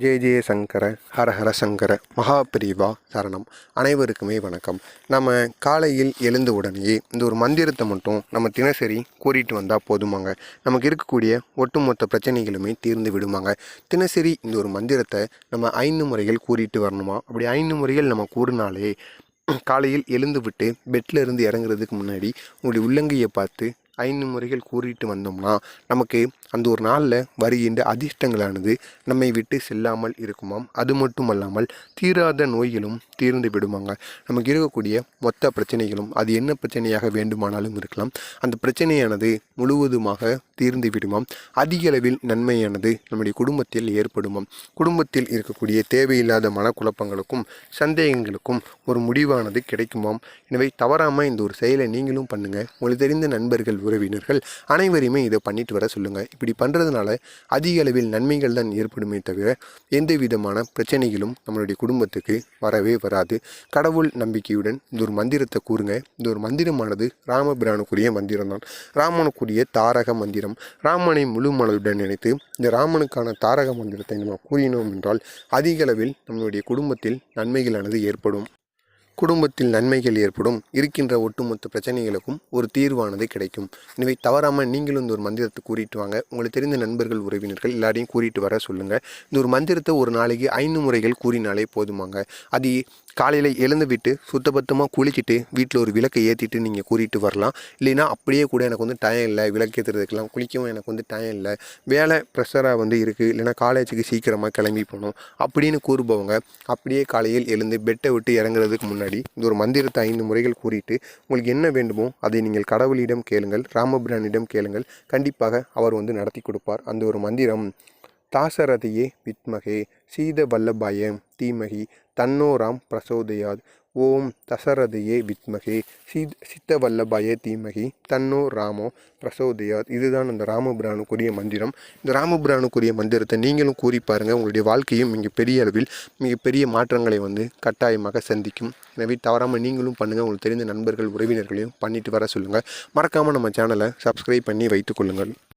ஜெய ஜெய சங்கர ஹர ஹர சங்கர மகாபிரிவா சரணம். அனைவருக்குமே வணக்கம். நம்ம காலையில் எழுந்த உடனேயே இந்த ஒரு மந்திரத்தை மட்டும் நம்ம தினசரி கூறிட்டு வந்தால் போதுமாங்க. நமக்கு இருக்கக்கூடிய ஒட்டுமொத்த பிரச்சனைகளுமே தீர்ந்து விடுமாங்க. தினசரி இந்த ஒரு மந்திரத்தை நம்ம ஐந்து முறைகள் கூறிட்டு வரணுமா? அப்படி ஐந்து முறைகள் நம்ம கூறினாலே காலையில் எழுந்து விட்டு பெட்டில் இருந்து இறங்குறதுக்கு முன்னாடி உங்களுடைய உள்ளங்கையை பார்த்து ஐந்து முறைகள் கூறிட்டு வந்தோம்னா நமக்கு அந்த ஒரு நாளில் வருகின்ற அதிர்ஷ்டங்களானது நம்மை விட்டு செல்லாமல் இருக்குமாம். அது மட்டுமல்லாமல் தீராத நோய்களும் தீர்ந்து விடுமாங்க. நமக்கு இருக்கக்கூடிய மொத்த பிரச்சனைகளும் அது என்ன பிரச்சனையாக வேண்டுமானாலும் இருக்கலாம். அந்த பிரச்சனையானது முழுவதுமாக தீர்ந்து விடுமாம். அதிக அளவில் நன்மையானது நம்முடைய குடும்பத்தில் ஏற்படுமாம். குடும்பத்தில் இருக்கக்கூடிய தேவையில்லாத மனக்குழப்பங்களுக்கும் சந்தேகங்களுக்கும் ஒரு முடிவானது கிடைக்குமாம். எனவே தவறாமல் இந்த ஒரு செயலை நீங்களும் பண்ணுங்கள் உங்களுக்கு தெரிந்த நண்பர்கள் உறவினர்கள் அனைவரையுமே இதை பண்ணிட்டு வர சொல்லுங்கள் இப்படி பண்ணுறதுனால அதிக அளவில் நன்மைகள் தான் ஏற்படுமே தவிர எந்த விதமான பிரச்சனைகளும் நம்மளுடைய குடும்பத்துக்கு வரவே வராது. கடவுள் நம்பிக்கையுடன் இந்த ஒரு மந்திரத்தை கூறுங்க. இந்த ஒரு மந்திரமானது ராமபிரானுக்குரிய மந்திரம் தான் ராமனுக்குரிய தாரக மந்திரம். ராமனை முழு மனதுடன் நினைத்து இந்த ராமனுக்கான தாரக மந்திரத்தை நம்ம கூறினோம் என்றால் அதிக அளவில் நம்மளுடைய குடும்பத்தில் நன்மைகளானது ஏற்படும். குடும்பத்தில் நன்மைகள் ஏற்படும். இருக்கின்ற ஒட்டுமொத்த பிரச்சனைகளுக்கும் ஒரு தீர்வானது கிடைக்கும். எனவே தவறாமல் நீங்களும் இந்த ஒரு மந்திரத்தை கூறிட்டு வாங்க. உங்களுக்கு தெரிந்த நண்பர்கள் உறவினர்கள் எல்லாரையும் கூறிட்டு வர சொல்லுங்கள் இந்த ஒரு மந்திரத்தை ஒரு நாளைக்கு ஐந்து முறைகள் கூறினாலே போதுமாங்க. அது காலையில் எழுந்து விட்டு சுத்தபத்தமாக குளிச்சுட்டு வீட்டில் ஒரு விளக்கை ஏற்றிட்டு நீங்கள் கூறிட்டு வரலாம். இல்லைன்னா அப்படியே கூட எனக்கு வந்து டைம் இல்லை விளக்கு ஏற்றுறதுக்கெல்லாம் குளிக்கவும் எனக்கு வந்து டைம் இல்லை. வேலை ப்ரெஷராக வந்து இருக்குது இல்லைன்னா காலேஜுக்கு சீக்கிரமாக கிளம்பி போகணும். அப்படின்னு கூறுபவங்க அப்படியே காலையில் எழுந்து பெட்டை விட்டு இறங்குறதுக்கு முன்னாடி இந்த ஒரு மந்திரத்தை ஐந்து முறைகள் கூறிட்டு உங்களுக்கு என்ன வேண்டுமோ அதை நீங்கள் கடவுளிடம் கேளுங்கள் ராமபிரானிடம் கேளுங்கள். கண்டிப்பாக அவர் வந்து நடத்தி கொடுப்பார். அந்த ஒரு மந்திரம் தாசரதையே வித்மகே சீத வல்லபாய தீமகி தன்னோராம் பிரசோதயாத். ஓம் தசரதையே வித்மகே. சீத் சித்த வல்லபாய தீமகி. தன்னோ ராமோ பிரசோதயாத். இதுதான் அந்த ராமபிரானுக்குரிய மந்திரம். இந்த ராமபிரானுக்குரிய மந்திரத்தை நீங்களும் கூறி பாருங்கள் உங்களுடைய வாழ்க்கையும் மிகப்பெரிய அளவில் மிகப்பெரிய மாற்றங்களை வந்து கட்டாயமாக சந்திக்கும். எனவே தவறாமல் நீங்களும் பண்ணுங்கள் உங்களுக்கு தெரிந்த நண்பர்கள் உறவினர்களையும் பண்ணிட்டு வர சொல்லுங்கள் மறக்காமல் நம்ம சேனலை சப்ஸ்கிரைப் பண்ணி வைத்துக்கொள்ளுங்கள்